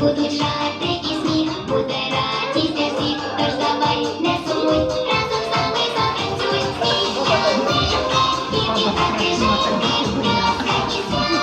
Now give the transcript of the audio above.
будуть жарти і сміх, буде радість для всіх, тож давай не сумуй, разом з нами затанцюй, сміх, ялинки, і дітки, жовтки, краска і сон.